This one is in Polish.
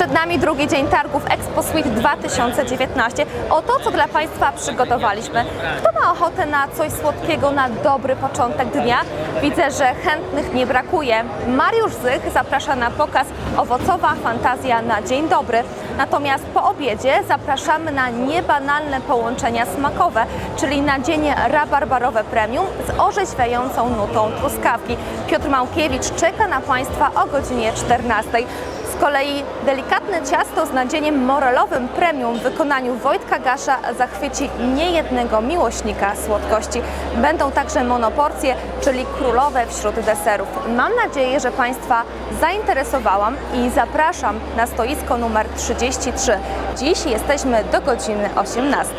nami drugi dzień targów Expo Suite 2019. O to, co dla Państwa przygotowaliśmy. Kto ma ochotę na coś słodkiego, na dobry początek dnia? Widzę, że chętnych nie brakuje. Mariusz Zych zaprasza na pokaz Owocowa Fantazja na Dzień Dobry. Natomiast po obiedzie zapraszamy na niebanalne połączenia smakowe, czyli nadzienie rabarbarowe premium z orzeźwiającą nutą truskawki. Piotr Małkiewicz czeka na Państwa o godzinie 14. Z kolei delikatne ciasto z nadzieniem morelowym premium w wykonaniu Wojtka Gasza zachwyci niejednego miłośnika słodkości. Będą także monoporcje, czyli królowe wśród deserów. Mam nadzieję, że Państwa zainteresowałam i zapraszam na stoisko numer 33. Dziś jesteśmy do godziny 18.